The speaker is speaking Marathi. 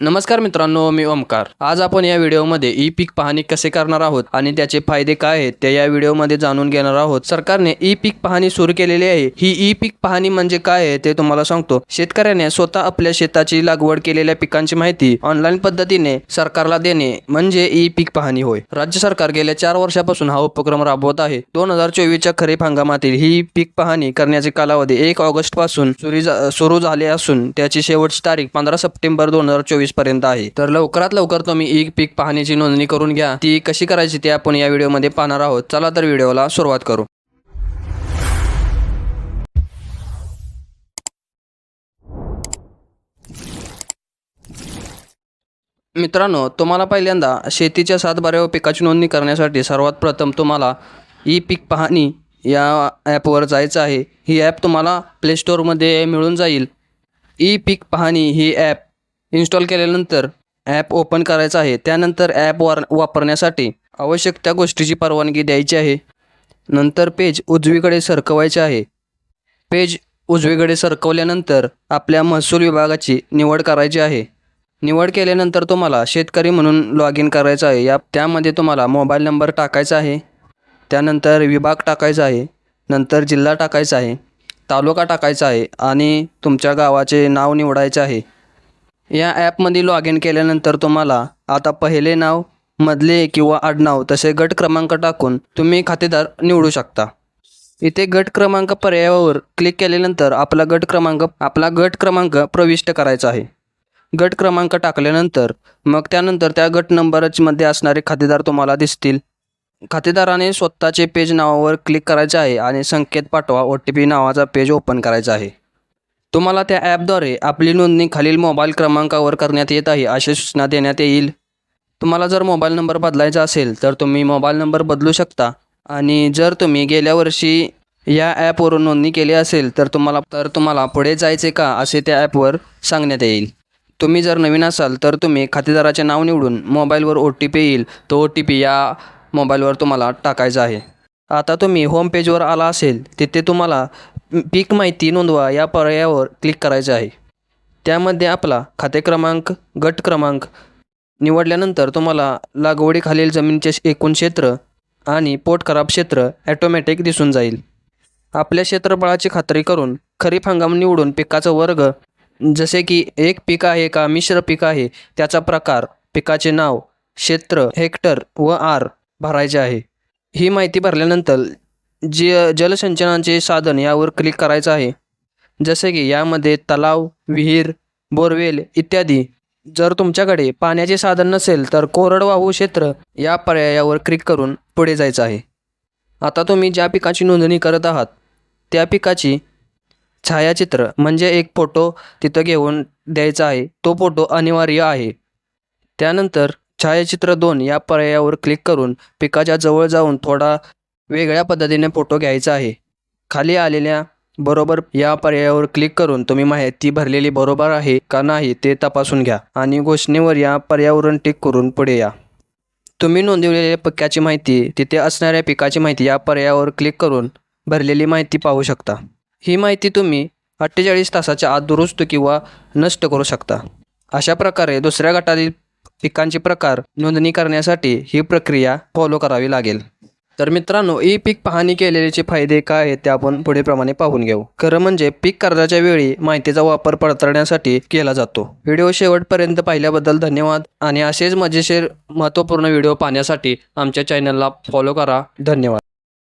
नमस्कार मित्रांनो मी ओमकार. आज आपण या व्हिडिओमध्ये ई पीक पाहणी कसे करणार आहोत आणि त्याचे फायदे काय आहेत ते या व्हिडिओमध्ये जाणून घेणार आहोत. सरकारने ई पीक पाहणी सुरू केलेली आहे. ही ई पीक पाहणी म्हणजे काय आहे ते तुम्हाला सांगतो. शेतकऱ्याने स्वतः आपल्या शेताची लागवड केलेल्या पिकांची माहिती ऑनलाईन पद्धतीने सरकारला देणे म्हणजे ई पीक पाहणी होय. राज्य सरकार गेल्या चार वर्षापासून हा उपक्रम राबवत आहे. दोन हजार चोवीसच्या खरीप हंगामातील ही पीक पाहणी करण्याचे कालावधी एक ऑगस्टपासून सुरू झाले असून त्याची शेवटची तारीख पंधरा सप्टेंबर दोन हजार चोवीस पर्यंत आहे. तर लवकरात लवकर तुम्ही ई पीक पाहण्याची नोंदणी करून घ्या. ती कशी करायची ते आपण या व्हिडिओमध्ये पाहणार आहोत. चला तर व्हिडिओला सुरुवात करू. मित्रांनो तुम्हाला पहिल्यांदा शेतीच्या सातबाऱ्यावर पिकाची नोंदणी करण्यासाठी सर्वात प्रथम तुम्हाला ई पीक पाहणी या ॲपवर जायचं आहे. ही ॲप तुम्हाला प्लेस्टोरमध्ये मिळून जाईल. ई पीक पाहणी ही ॲप इन्स्टॉल केल्यानंतर ॲप ओपन करायचं आहे. त्यानंतर ॲप वार वापरण्यासाठी आवश्यक त्या गोष्टीची परवानगी द्यायची आहे. नंतर पेज उजवीकडे सरकवायचे आहे. पेज उजवीकडे सरकवल्यानंतर आपल्या महसूल विभागाची निवड करायची आहे. निवड केल्यानंतर तुम्हाला शेतकरी म्हणून लॉग इन करायचं आहे. या त्यामध्ये तुम्हाला मोबाईल नंबर टाकायचा आहे. त्यानंतर विभाग टाकायचा आहे. नंतर जिल्हा टाकायचा आहे. तालुका टाकायचा आहे. आणि तुमच्या गावाचे नाव निवडायचे आहे. या ॲपमध्ये लॉग इन केल्यानंतर तुम्हाला आता पहिले नाव मधले किंवा आडनाव तसे गट क्रमांक टाकून तुम्ही खातेदार निवडू शकता. इथे गट क्रमांक पर्यायावर क्लिक केल्यानंतर आपला गट क्रमांक आपला गट क्रमांक प्रविष्ट करायचा आहे. गट क्रमांक टाकल्यानंतर मग त्यानंतर त्या गट नंबरमध्ये असणारे खातेदार तुम्हाला दिसतील. खातेदाराने स्वतःचे पेज नावावर क्लिक करायचे आहे आणि संकेत पाठवा ओ टी पी नावाचा पेज ओपन करायचा आहे. तुम्हाला त्या ॲपद्वारे आपली नोंदणी खालील मोबाईल क्रमांकावर करण्यात येत आहे अशी सूचना देण्यात येईल. तुम्हाला जर मोबाईल नंबर बदलायचा असेल तर तुम्ही मोबाईल नंबर बदलू शकता. आणि जर तुम्ही गेल्या वर्षी या ॲपवरून नोंदणी केली असेल तर तुम्हाला तर तुम्हाला पुढे जायचे का असे त्या ॲपवर सांगण्यात येईल. तुम्ही जर नवीन असाल तर तुम्ही खातेदाराचे नाव निवडून मोबाईलवर ओ टी पी येईल. तो ओ टी पी या मोबाईलवर तुम्हाला टाकायचा आहे. आता तुम्ही होम पेजवर आला असेल तिथे तुम्हाला पीक माहिती नोंदवा या पर्यायावर क्लिक करायचे आहे. त्यामध्ये आपला खाते क्रमांक गट क्रमांक निवडल्यानंतर तुम्हाला लागवडीखालील जमिनीचे एकूण क्षेत्र आणि पोट खराब क्षेत्र ॲटोमॅटिक दिसून जाईल. आपल्या क्षेत्रफळाची खात्री करून खरीप हंगाम निवडून पिकाचा वर्ग जसे की एक पीक आहे का मिश्र पीक आहे त्याचा प्रकार पिकाचे नाव क्षेत्र हेक्टर व आर भरायचे आहे. ही माहिती भरल्यानंतर जी जलसिंचनाचे साधन यावर क्लिक करायचं आहे. जसे की यामध्ये तलाव विहीर बोरवेल इत्यादी. जर तुमच्याकडे पाण्याचे साधन नसेल तर कोरडवाहू क्षेत्र या पर्यायावर क्लिक करून पुढे जायचं आहे. आता तुम्ही ज्या पिकाची नोंदणी करत आहात त्या पिकाची छायाचित्र म्हणजे एक फोटो तिथं घेऊन द्यायचा आहे. तो फोटो अनिवार्य आहे. त्यानंतर छायाचित्र दोन या पर्यायावर क्लिक करून पिकाच्या जवळ जाऊन थोडा वेगळ्या पद्धतीने फोटो घ्यायचा आहे. खाली आलेल्या बरोबर या पर्यायावर क्लिक करून तुम्ही माहिती भरलेली बरोबर आहे का नाही ते तपासून घ्या आणि घोषणेवर या पर्यावरण टिक करून पुढे या. तुम्ही नोंदवलेल्या पिकाची माहिती तिथे असणाऱ्या पिकाची माहिती या पर्यायावर क्लिक करून भरलेली माहिती पाहू शकता. ही माहिती तुम्ही अठ्ठेचाळीस तासाच्या आत दुरुस्त किंवा नष्ट करू शकता. अशा प्रकारे दुसऱ्या गटातील पिकांचे प्रकार नोंदणी करण्यासाठी ही प्रक्रिया फॉलो करावी लागेल. तर मित्रांनो ई पीक पाहणी केलेल्याचे फायदे काय आहेत ते आपण पुढे प्रमाणे पाहून घेऊ. खरं म्हणजे पीक कर्जाच्या वेळी माहितीचा वापर पडताळण्यासाठी केला जातो. व्हिडिओ शेवटपर्यंत पाहिल्याबद्दल धन्यवाद आणि असेच मजेशीर महत्त्वपूर्ण व्हिडिओ पाहण्यासाठी आमच्या चॅनलला फॉलो करा. धन्यवाद.